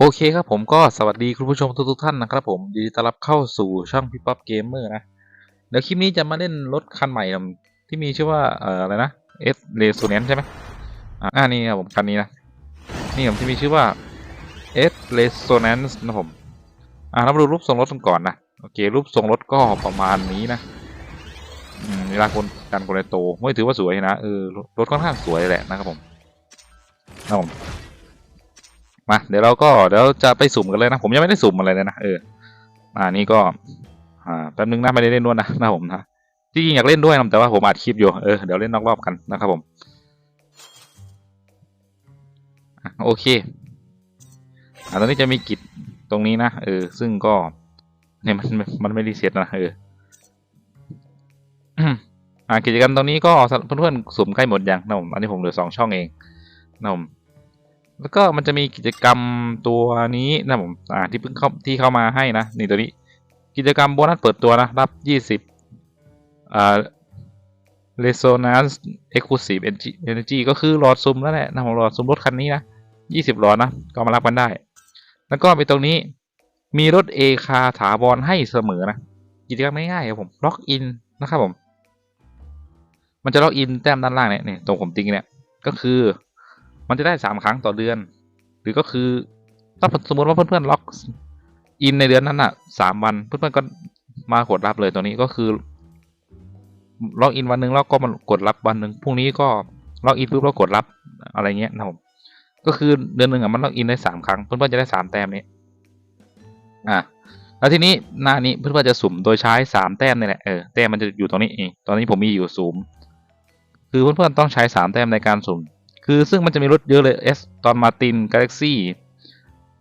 โอเคครับผมก็สวัสดีคุณผู้ชมทุกๆท่านนะครับผมยินดีต้อนรับเข้าสู่ช่องพี่ป๊อปเกมเมอร์นะ เดี๋ยวคลิปนี้จะมาเล่นรถคันใหม่ที่มีชื่อว่าเอ่ออะไรนะ S Resonance ใช่ไหมอ่าอ่านี่ครับผมคันนี้นะนี่ผมที่มีชื่อว่า S Resonance นะผมอ่าเรามาดูรูปทรงรถกันก่อนนะโอเครูปทรงรถก็ประมาณนี้นะอืมเวลาคนกันคนโตไม่ถือว่าสวยนะเออรถค่อนข้างสวยแหละนะครับผมนะครับผม มาเดี๋ยวเราก็เดี๋ยวจะไปสุ่มกันเลยนะผมยังไม่ได้สุ่มอะไรเลยนะเอออ่านี่ก็อ่าแป๊บนึงนะไม่ได้เล่นด้วยนะนะผมนะที่จริงอยากเล่นด้วยนะแต่ว่าผมอัดคลิปอยู่เออเดี๋ยวเล่นนอกรอบกันนะครับผมโอเคอ่าตอนนี้จะมีกิจตรงนี้นะเออ ซึ่งก็เนี่ยมันมันไม่รีเซ็ตนะเอออ่ากิจกรรมตรงนี้ก็เพื่อนๆสุ่มใกล้หมดยังนะผมอันนี้ผมเหลือสองช่องเองนะผม แล้วก็มันจะมีกิจกรรมตัวนี้นะผมอ่าที่เพิ่งเข้าที่เข้ามาให้นะนี่ตัวนี้ กิจกรรมโบนัสเปิดตัวนะรับยี่สิบอ่า Resonance Exclusive Energy ก็คือหลอดซุมแล้วแหละนะผมหลอดซุมรถคันนี้นะยี่สิบหลอดนะก็มารับกันได้ แล้วก็ไปตรงนี้มีรถเอคาถาวรให้เสมอนะกิจกรรมง่ายๆครับผมล็อกอินนะครับผม มันจะล็อกอินแต้มด้านล่างเนี่ยนี่ตรงผมติ๊งเนี่ยก็คือ มันจะได้สามครั้งต่อเดือน หรือก็คือถ้าสมมติว่าเพื่อนๆล็อกอินในเดือนนั้นอะสามวันเพื่อนๆก็มากดรับเลยตัวนี้ก็คือล็อกอินวันหนึ่งแล้วก็มากดรับวันหนึ่งพรุ่งนี้ก็ล็อกอินปุ๊บแล้วกดรับอะไรเงี้ยนะผมก็คือเดือนหนึ่งอะมันล็อกอินได้สามครั้งเพื่อนๆจะได้สามแต้มนี้อะแล้วทีนี้หน้านี้เพื่อนๆจะสุ่มโดยใช้สามแต้มนี่แหละเออแต้มมันจะอยู่ตรงนี้เองตอนนี้ผมมีอยู่สูมคือเพื่อนๆต้องใช้สามแต้มในการสุ่ม คือซึ่งมันจะมีรถเยอะเลย S ตอนมาติน Galaxy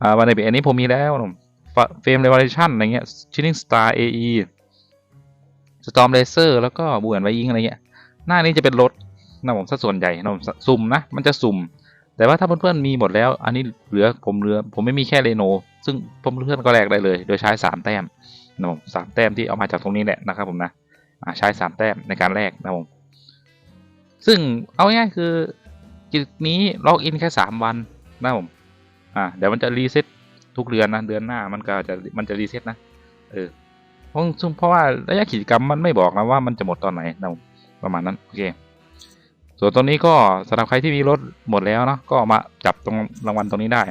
อ่าวันในปีอันนี้ผมมีแล้วเฟรมเรวอลชั่นอะไรเงี้ย Shining Star AE Storm Racer แล้วก็บูแอนไวยิงอะไรเงี้ย หน้านี้จะเป็นรถนะผมสัดส่วนใหญ่นะผมสุ่มนะ มันจะสุ่ม แต่ว่าถ้าเพื่อนๆมีหมดแล้ว อันนี้เหลือผมเหลือ ผมไม่มีแค่เรโนซึ่งเพื่อนๆก็แลกได้เลย โดยใช้สามแต้มนะผมสามแต้มที่เอามาจากตรงนี้แหละนะครับผมนะอ่าใช้สามแต้มในการแลกนะผมซึ่งเอาง่ายคือ กิจนี้ล็อกอินแค่สามวันนะผมอ่าเดี๋ยวมันจะรีเซ็ตทุกเดือนนะเดือนหน้ามันก็จะมันจะรีเซ็ตนะเออเพราะซึ่งเพราะว่าระยะกิจกรรมมันไม่บอกนะว่ามันจะหมดตอนไหนนะผมประมาณนั้นโอเคส่วนตัวนี้ก็สำหรับใครที่มีรถหมดแล้วเนาะก็มาจับตรงรางวัลตรงนี้ได้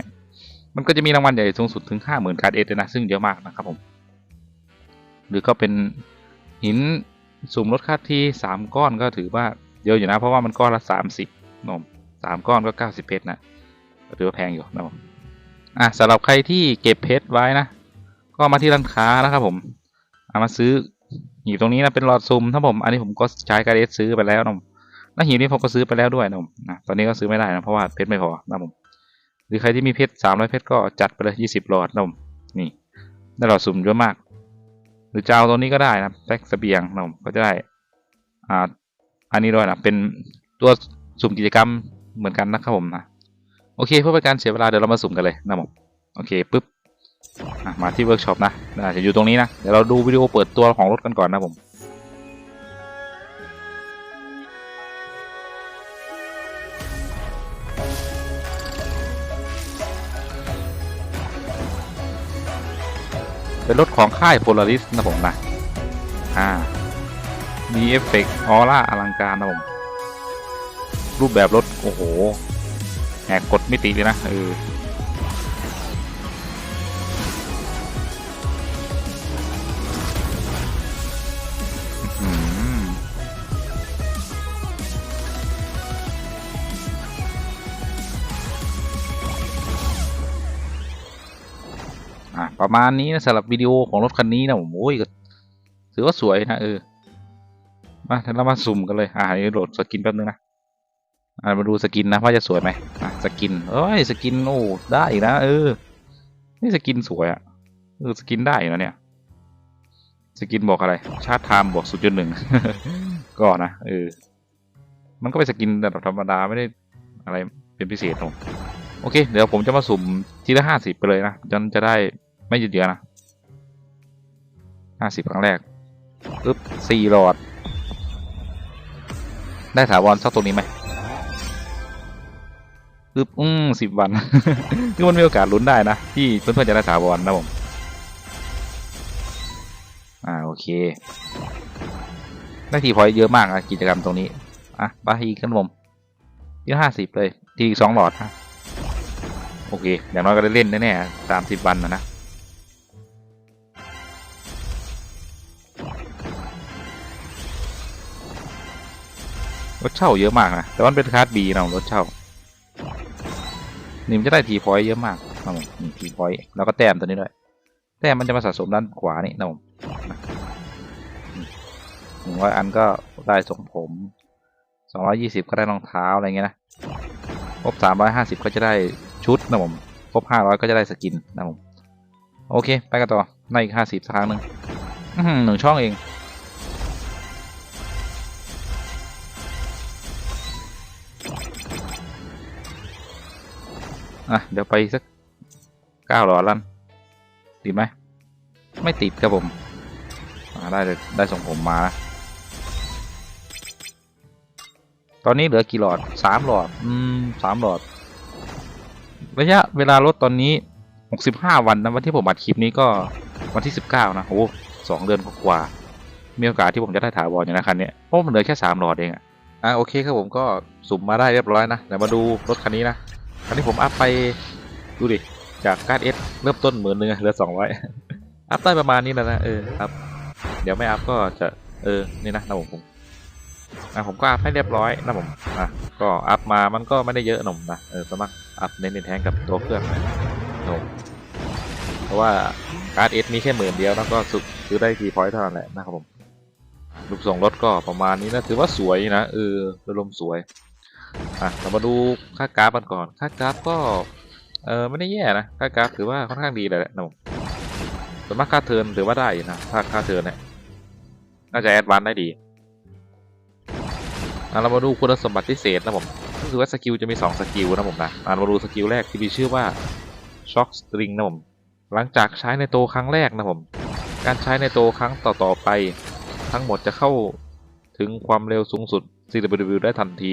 มันก็จะมีรางวัลใหญ่สูงสุดถึงห้าหมื่นการ์ดเอสเลยนะซึ่งเยอะมากนะครับผม หรือก็เป็นหินสุ่มรถคัดที่สามก้อนก็ถือว่าเยอะอยู่นะ เพราะว่ามันก้อนละสามสิบนม สามก้อนก็เก้าสิบเพชรนะถือว่าแพงอยู่นะผมอะสำหรับใครที่เก็บเพชรไว้นะ ก็มาที่ร้านค้านะครับผมเอามาซื้อหีบตรงนี้นะเป็นหลอดซุ่มถ้าผม อันนี้ผมก็ใช้การเอสซื้อไปแล้วนะผมแล้วหีบนี้ผมก็ซื้อไปแล้วด้วยนะผมนะตอนนี้ก็ซื้อไม่ได้นะเพราะว่าเพชรไม่พอนะผมหรือใครที่มีเพชรสามร้อยเพชรก็จัดไปเลยยี่สิบหลอดนะผมนี่ได้หลอดซุ่มเยอะมาก หรือจะเอาตัวนี้ก็ได้นะแพ็กสเบียงนะผมก็จะได้อ่าอันนี้ด้วยนะเป็นตัวสุ่มกิจกรรม เหมือนกันนะครับผมนะโอเค เพื่อเป็นการเสียเวลาเดี๋ยวเรามาสุ่มกันเลยนะผมโอเคปุ๊บมาที่เวิร์กช็อปนะจะอยู่ตรงนี้นะเดี๋ยวเราดูวิดีโอเปิดตัวของรถกันก่อนนะผมเป็นรถของค่าย Polaris นะผมนะ อ่า มีเอฟเฟกต์ออร่าอลังการนะผม รูปแบบรถ โอ้โหแหกกดมิติเลยนะเอออะประมาณนี้นะสำหรับวิดีโอของรถคันนี้นะผมโอ้ยถือว่าสวยนะเออมาเรามาสุ่มกันเลยอ่าโหลดสกินแป๊บนึงนะ มาดูสกินนะว่าจะสวยไหมสกินเอ้ยสกินโอ้ได้นะเออ นี่สกินสวยอะ่ะเออสกินได้นะเนี่ย สกินบอกอะไร ชาร์จไทม์บวกศูนย์จุดหนึ่งก็นะเออ มันก็เป็นสกินแบบธรรมดาไม่ได้อะไรเป็นพิเศษหรอกโอเค เดี๋ยวผมจะมาสุ่มทีละห้าสิบไปเลยนะจนจะได้ไม่ยืดเยื้อนะห้าสิบครั้งแรกปึ๊บสี่หลอด ได้ถาวรสักตรงนี้ไหม ปึ๊บอืมสิบวันคือมันมีโอกาสลุ้นได้นะ ที่เพื่อนๆจะได้ถาวรนะผม อ่าโอเค ได้ทีพอยเยอะมากนะกิจกรรมตรงนี้ อะไปอีกกันผมยี่ห้าสิบเลย ทีอีกสองหลอดฮะโอเค อย่างน้อยก็ได้เล่นแน่ๆสามสิบวันนะนะรถเช่าเยอะมากนะ แต่ว่ามันเป็นคลาสบีนะรถเช่า นี่มันจะได้ทีพอยต์เยอะมากนะผมนี่ทีพอยต์แล้วก็แต้มตัวนี้ด้วยแต้มมันจะมาสะสมด้านขวานี่นะผมหนึ่งร้อยอันก็ได้ทรงผมสองร้อยี่สิบก็ได้รองเท้าอะไรเงี้ยนะครบสามร้อยห้าสิบก็จะได้ชุดนะผมครบห้าร้อยก็จะได้สกินนะผมโอเค ไปกันต่อในอีกห้าสิบสักครั้งหนึ่งหนึ่งช่องเอง อะเดี๋ยวไปสักเก้าหลอดลันติดไหมไม่ติดครับผมได้เลยได้ส่งผมมานะตอนนี้เหลือกี่หลอดสามหลอด อืมสามหลอด ระยะเวลาลดตอนนี้หกสิบห้าวันนะวันที่ผมอัดคลิปนี้ก็วันที่สิบเก้านะโอ้สองเดือนกว่า มีโอกาสที่ผมจะได้ถาวรอยู่นะคันนี้เพราะมันเหลือแค่สามหลอดเองอะอะ โอเคครับผมก็สุ่มมาได้เรียบร้อยนะเดี๋ยวมาดูรถคันนี้นะ คันนี้ผมอัพไปดูดิจากการ์ดเอสเริ่มต้นหมื่นหนึ่งเหลือสองร้อยอัพได้ประมาณนี้แล้วนะเอออัพเดี๋ยวไม่อัพก็จะเออนี่นะนะผมผมอะผมก็อัพให้เรียบร้อยนะผมอะก็อัพมามันก็ไม่ได้เยอะหนุ่มนะเออสมัครอัพเน้นในแทงกับตัวเครื่องนะหนุ่มเพราะว่าการ์ดเอสมีแค่หมื่นเดียวแล้วก็สุดซื้อได้ทีพอยต์เท่านั้นแหละนะครับผมรูปทรงรถก็ประมาณนี้นะถือว่าสวยนะเออโดยรวมสวย อะเรามาดูค่ากราฟกันก่อน ค่ากราฟก็เออไม่ได้แย่นะค่ากราฟถือว่าค่อนข้างดีเลยแหละนะผมส่วนมากค่าเทินถือว่าได้นะถ้าค่าเทินเนี่ยน่าจะแอดวานได้ดีอะเรามาดูคุณสมบัติพิเศษนะผมก็คือว่าสกิลจะมี2สกิลนะผมนะอะมาดูสกิลแรกที่มีชื่อว่าช็อคสตริงนะผมหลังจากใช้ในโตครั้งแรกนะผม การใช้ในโตครั้งต่อๆไป ทั้งหมดจะเข้าถึงความเร็วสูงสุด CW ได้ทันที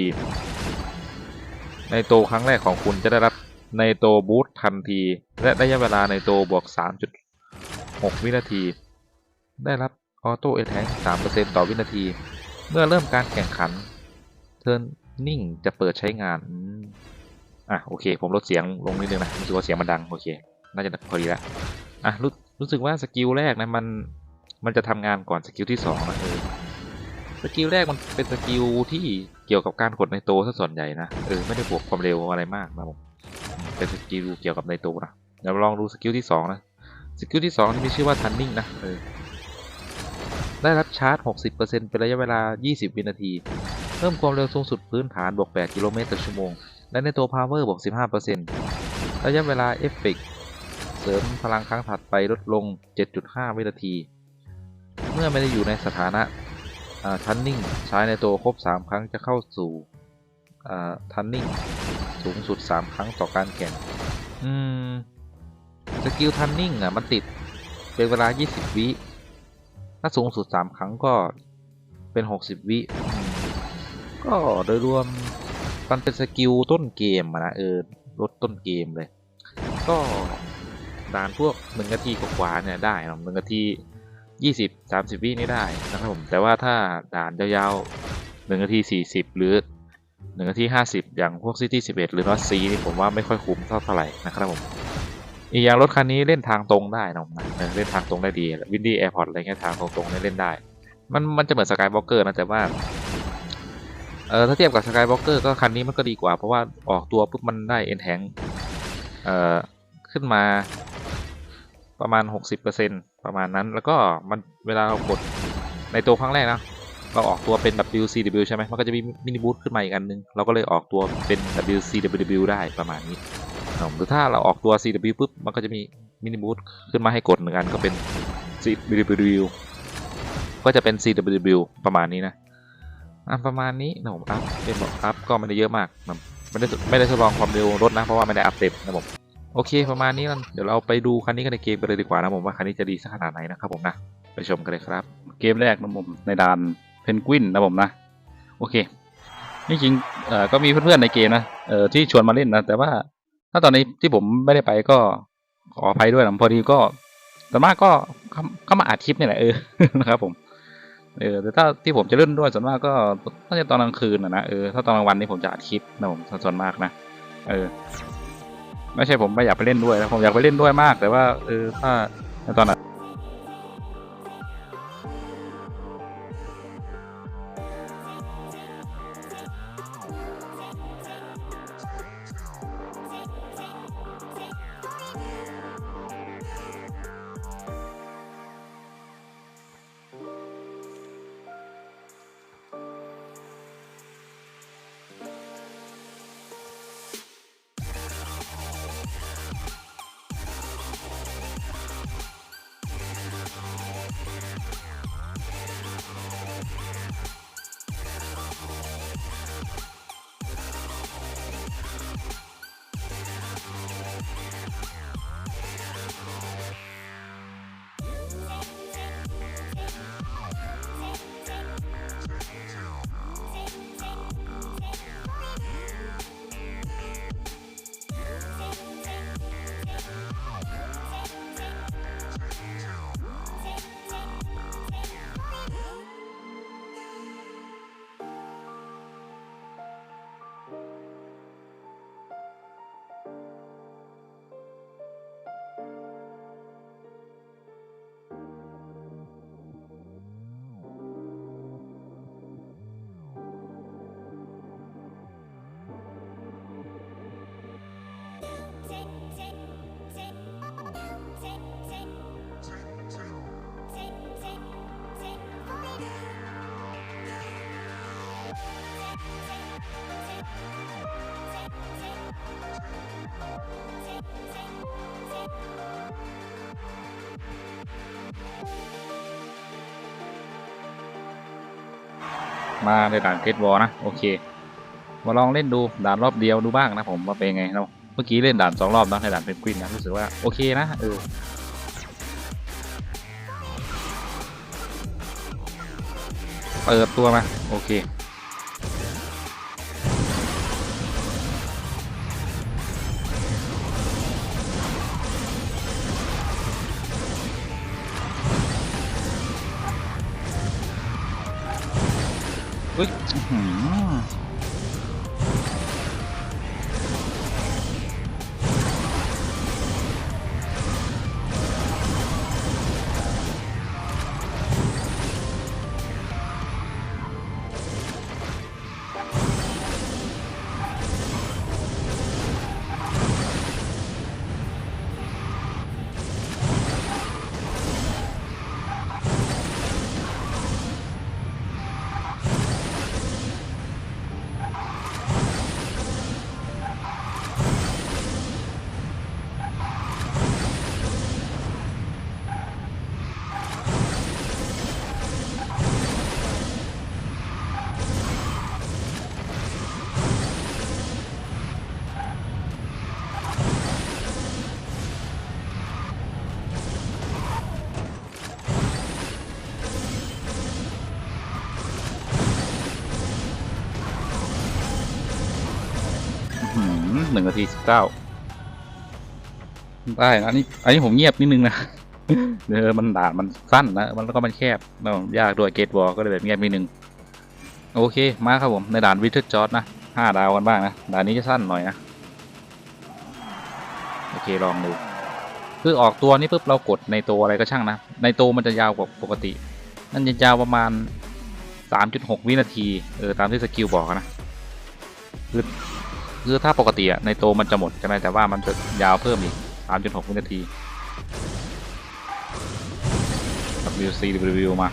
ในโตครั้งแรกของคุณจะได้รับในโตบูททันที และระยะเวลาในโตบวก 3.6 วินาที ได้รับออโต้เอแทง3%ต่อวินาที เมื่อเริ่มการแข่งขัน เทิร์นนิ่งจะเปิดใช้งานอะโอเค ผมลดเสียงลงนิดนึงนะรู้สึกว่าเสียงมันดังโอเค น่าจะพอดีแล้วอะรู้รู้สึกว่าสกิลแรกนะมันมันจะทำงานก่อนสกิลที่สองนะเออสกิลแรกมันเป็นสกิลที่ กี่ยวกับการกดในโตซะส่วนใหญ่นะเออไม่ได้บวกความเร็วอะไรมากนะผมเป็นสกิลเกี่ยวกับในโตนะเดี๋ยวลองดูสกิลที่สองนะสกิลที่สองที่มีชื่อว่าทันนิ่งนะเออได้รับชาร์จ 60%เป็นระยะเวลา 20 วินาที เพิ่มความเร็วสูงสุดพื้นฐานบวก 8 กิโลเมตรต่อชั่วโมง และในตัวพาวเวอร์บวก 15%ระยะเวลาเอฟเฟกเสริมพลังครั้งถัดไปลดลง 7.5 วินาที เมื่อไม่ได้อยู่ในสถานะ ทันนิ่งใช้ในตัวครบ 3 ครั้งจะเข้าสู่ทันนิ่งสูงสุด 3 ครั้งต่อการแข่งอืมสกิลทันนิ่งอะมันติดเป็นเวลา 20 วิถ้าสูงสุด 3 ครั้งก็เป็น 60 วิก็โดยรวมมันเป็นสกิลต้นเกมนะเออลดต้นเกมเลย ก็ด่านพวกหนึ่งนาทีกว่าเนี่ยได้นะหนึ่งนาที ยี่สิบสามสิบวินี่ได้นะครับผม แต่ว่าถ้าด่านยาวๆหนึ่งนาทีสี่สิบหรือหนึ่งนาทีห้าสิบอย่างพวกซิตี้สิบเอ็ดหรือนอตซีนี่ผมว่าไม่ค่อยคุ้มเท่าเท่าไหร่นะครับผม อีกอย่างรถคันนี้เล่นทางตรงได้นะเล่นทางตรงได้ดีวินดี้แอร์พอร์ตอะไรเงี้ยทางตรงๆเนี่ยเล่นได้ มันมันจะเหมือนสกายบล็อกเกอร์นะแต่ว่าเออถ้าเทียบกับสกายบล็อกเกอร์ก็คันนี้มันก็ดีกว่า เพราะว่าออกตัวปุ๊บมันได้เอ็นแทงเอ่อขึ้นมาประมาณ 60% ประมาณนั้นแล้วก็มันเวลาเรากดในตัวครั้งแรกนะเราออกตัวเป็น WCW ใช่ไหมมันก็จะมีมินิบูทขึ้นมาอีกอันนึง เราก็เลยออกตัวเป็น WCW ได้ประมาณนี้หรือถ้าเราออกตัว CW ปุ๊บ มันก็จะมีมินิบูทขึ้นมาให้กดหนึ่งอันก็เป็น CW ก็จะเป็น CW ประมาณนี้นะอะประมาณนี้นะผมอัพเป็นบอกอัพก็ไม่ได้เยอะมากนไม่ได้ไม่ได้ทดลองความเร็วรถนะ เพราะว่าไม่ได้อัพเต็มนะผม โอเคประมาณนี้กันเดี๋ยวเราไปดูคันนี้กันในเกมกันเลยดีกว่านะผมว่าคันนี้จะดีสักขนาดไหนนะครับผมนะไปชมกันเลยครับ เกมแรกนะผมในด่านเพนกวินนะผมนะโอเคจนี่จริงเอ่อก็มีเพื่อนๆในเกมนะเออที่ชวนมาเล่นนะแต่ว่าถ้าตอนนี้ที่ผมไม่ได้ไปก็ขออภัยด้วยนะพอดีก็ส่วนมากก็เขามาอัดคลิปนี่แหละเออนะครับผมเออแต่ถ้าที่ผมจะเล่นด้วยส่วนมากก็น่าจะตอนกลางคืนนะนะเออถ้าตอนกลางวันนี่ผมจะอัดคลิปนะผมส่วนมากนะเออ ไม่ใช่ผมไม่อยากไปเล่นด้วยนะผมอยากไปเล่นด้วยมาก แต่ว่าเออถ้าในตอนนั้น มาในด่านเกตวอลนะโอเคมาลองเล่นดูด่านรอบเดียวดูบ้างนะผมว่าเป็นไงเราเมื่อกี้เล่นด่านสองรอบนะในด่านเป็นกวินนะรู้สึกว่าโอเคนะเออเปิดตัวมาโอเค อื้อหือ หนึ่งนาทีสิบเก้าได้อันนี้อันนี้ผมเงียบนิดนึงนะเออมันด่านมันสั้นนะมันแล้วก็มันแคบแล้วยากด้วยเกตวอลก็เลยแบบเงียบนิดนึงโอเคมาครับผมในด่านวิเทอร์จอร์ดนะห้าดาวกันบ้างนะด่านนี้จะสั้นหน่อยนะโอเคลองดูคือออกตัวนี้ปุ๊บเรากดในตัวอะไรก็ช่างนะ ในตัวมันจะยาวกว่าปกติ นั่นจะยาวประมาณ 3.6 วินาที เออตามที่สกิลบอกนะคือ คือถ้าปกติอะในโตมันจะหมดใช่ไหมแต่ว่ามันจะยาวเพิ่มอีก3.6วินาที WC W มา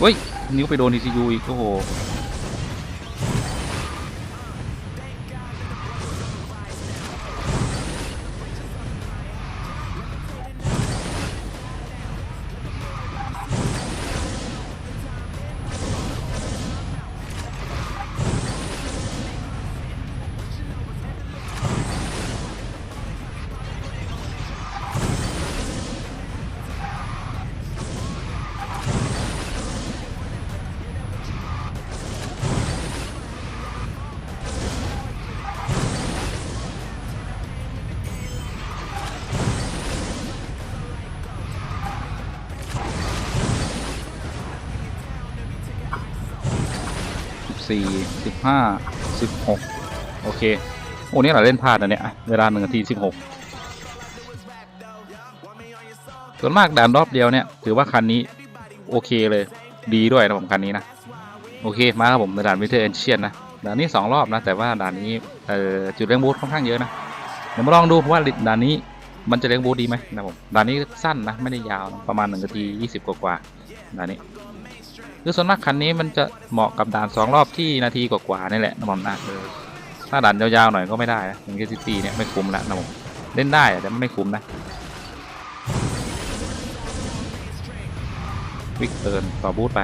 เฮ้ย นิ้วไปโดน TCU อีกโอ้โห สี่สิบห้าสิบหกโอเค โอ้นี่เราเล่นพลาดนะเนี่ย เวลาหนึ่งนาทีสิบหกส่วนมากด่านรอบเดียวเนี่ย ถือว่าคันนี้โอเคเลย ดีด้วยนะผมคันนี้นะ โอเค มาครับผมในด่านวิเทอร์เอนเชียนนะ ด่านนี้สองรอบนะ แต่ว่าด่านนี้เอ่อจุดเลี้ยงบูธค่อนข้างเยอะนะ เดี๋ยวมาลองดูว่าด่านนี้มันจะเลี้ยงบูธดีไหมนะผม ด่านนี้สั้นนะ ไม่ได้ยาวนะประมาณหนึ่งนาทียี่สิบกว่าๆด่านนี้ คือส่วนมากคันนี้มันจะเหมาะกับด่านสองรอบที่นาทีกว่าๆนี่แหละนะผมนะเออถ้าด่านยาวๆหน่อยก็ไม่ได้นะอย่างเกซิตี้เนี่ยไม่คุ้มละนะผมเล่นได้แต่ไม่คุ้มนะวิกเติร์นต่อบูทไป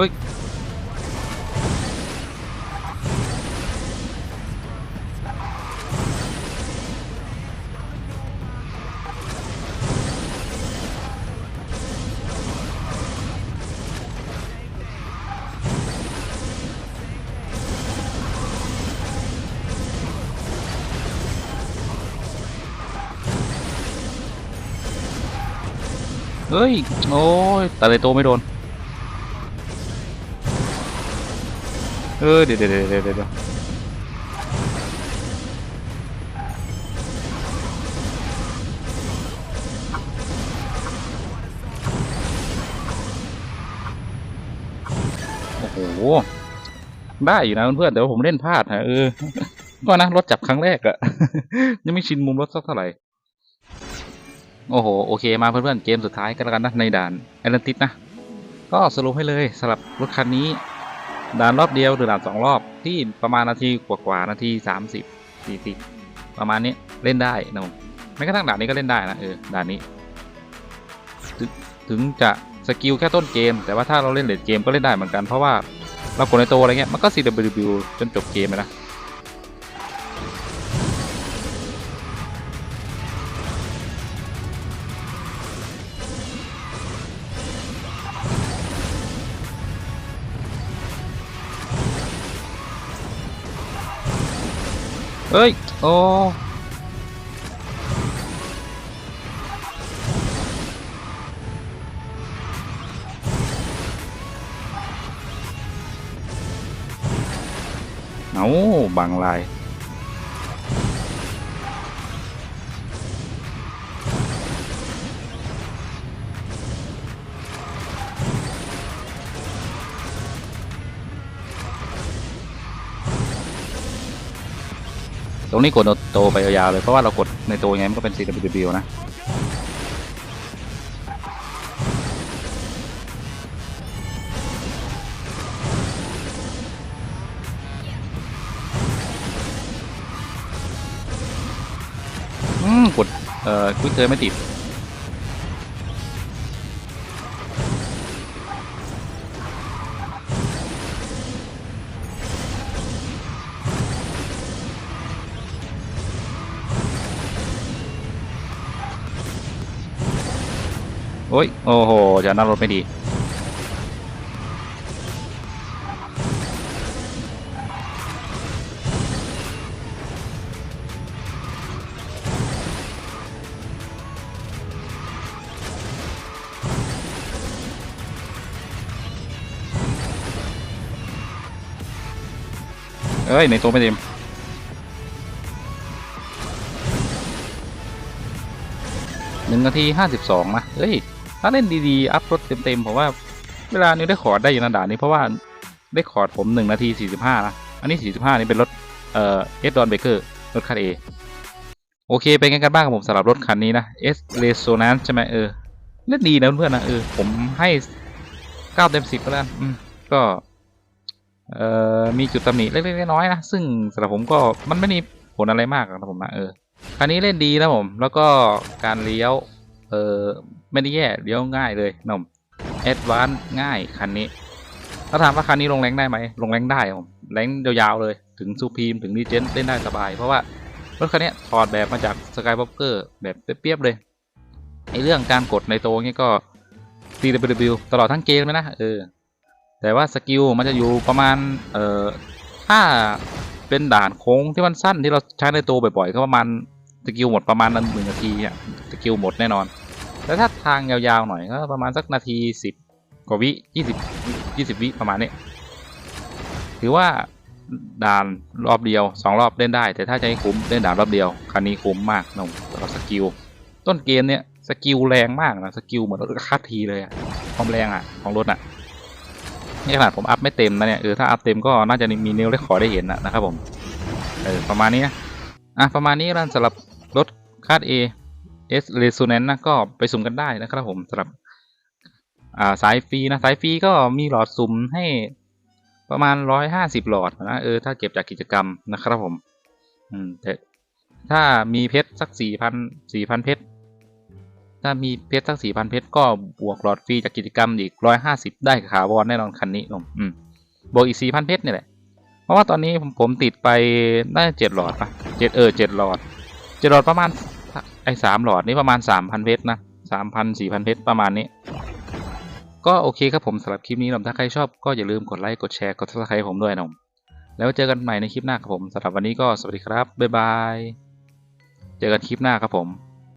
ฮ้ยเฮ้ย โอ้ยแต่เลยโตไม่โดน เออเดี๋ยวเดี๋ยวเดี๋ยวเดี๋ยวโอ้โหได้อยู่นะเพื่อนๆแต่ว่าผมเล่นพลาดฮะเออก็นะรถจับครั้งแรกอะยังไม่ชินมุมรถสักเท่าไหร่โอ้โหโอเคมาเพื่อนๆเกมสุดท้ายกันแล้วกันนะในด่านแอตแลนติสนะก็สรุปให้เลยสำหรับรถคันนี้ ด่านรอบเดียวหรือด่านสองรอบที่ประมาณนาทีกว่าๆนาทีสามสิบสี่สิบประมาณนี้เล่นได้นะผมแม้กระทั่งด่านนี้ก็เล่นได้นะเออด่านนี้ถึงถึงจะสกิลแค่ต้นเกม แต่ว่าถ้าเราเล่นเลดเกมก็เล่นได้เหมือนกันเพราะว่าเรากดในตัวอะไรเงี้ยมันก็ CWW จนจบเกมเลยนะ เฮ้ย โอ้เอาบางลาย ตรงนี้กดโตไปยาวๆเลยเพราะว่าเรากดในตัวไงมันก็เป็น CWW นะอืมกดเอ่อคุ้ยเจอไม่ติด โอ้ย โอ้โห จะนั่งรถไม่ดี เอ้ย ในตัวไม่เต็มหนึ่งนาทีห้าสิบสองนะเฮ้ย ถ้าเล่นดีๆ อัพรถเต็มๆผมว่า เวลานี้ได้คอดได้อยู่นด่านนี้เพราะว่าได้คอดผมหนึ่งนาทีสี่สิบห้านะอันนี้สี่สิบห้านี่เป็นรถเอ่อเอสดอนเบเกอร์รถคันเอโอเคเป็นไงกันบ้างครับผมสำหรับรถคันนี้นะ S Resonance ใช่ไหมเออเล่นดีนะเพื่อนๆนะเออผมให้เก้าเต็มสิบก็แล้วกันอืมก็เอ่อมีจุดตำหนิเล็กๆน้อยๆนะซึ่งสำหรับผมก็มันไม่มีผลอะไรมากนะผมนะเออคันนี้เล่นดีนะผม แล้วก็การเลี้ยวเออ ไม่ได้แย่เลี้ยวง่ายเลยนมแอดวานง่ายคันนี้ถ้าถามว่าคันนี้ลงแรงได้ไหมลงแรงได้ผมแรงยาวๆเลยถึงซูพีมถึงดีเจนเล่นได้สบาย เพราะว่ารถคันนี้ถอดแบบมาจากสกายบ็อกเกอร์แบบเปียบๆเลยไอเรื่องการกดในโตเงี้ยก็ CW ตลอดทั้งเกมเลยนะเออแต่ว่าสกิลมันจะอยู่ประมาณเอ่อถ้าเป็นด่านโค้งที่มันสั้นที่เราใช้ในตัวบ่อยๆ ก็ประมาณสกิลหมดประมาณหนึ่งนาทีอะสกิลหมดแน่นอน แต่ถ้าทางยาวๆหน่อยก็ประมาณสักนาทีสิบกว่าวิยี่สิบยี่สิบวิประมาณนี้ถือว่าด่านรอบเดียวสองรอบเล่นได้ แต่ถ้าจะให้คุ้มเล่นด่านรอบเดียวคันนี้คุ้มมากนะสำหรับสกิลต้นเกมเนี้ยสกิลแรงมากนะสกิลเหมือนรถคัดทีเลยอะความแรงอะของรถอะนี่ขนาดผมอัพไม่เต็มนะเนี่ยเออถ้าอัพเต็มก็น่าจะมีนิวได้ขอได้เห็นนะนะครับผมเออประมาณนี้นะอะประมาณนี้รันสำหรับรถคาด A S Resonance นะก็ไปสุ่มกันได้นะครับผมสำหรับาสายฟรีนะสายฟรีก็มีหลอดสุ่มให้ประมาณร้อยห้าสิบหลอดนะเออถ้าเก็บจากกิจกรรมนะครับผมอืมแต่ถ้ามีเพชรสักสี่พันสี่พันเพชรถ้ามีเพชรสักสี่พันเพชรก็บวกหลอดฟรีจากกิจกรรมอีกร้อยห้าสิบได้ขาวอนแน่นอนคันนี้ผมอืมบวกอีกสี่พันเพชรนี่แหละเพราะว่าตอนนี้ผมผมติดไปได้เจ็ดหลอดปะเจ็ดเออเจ็ดหลอดเจ็ดหลอดประมาณ ไอ้สามหลอดนี้ประมาณสามพันเพชรนะสามพันสี่พันเพชรประมาณนี้ ก็โอเคครับผมสำหรับคลิปนี้นะถ้าใครชอบก็อย่าลืมกดไลค์ กดแชร์ กดติดตามให้ผมด้วยนะผมแล้วเจอกันใหม่ในคลิปหน้าครับผมสำหรับวันนี้ก็สวัสดีครับบ๊ายบายเจอกันคลิปหน้าครับผม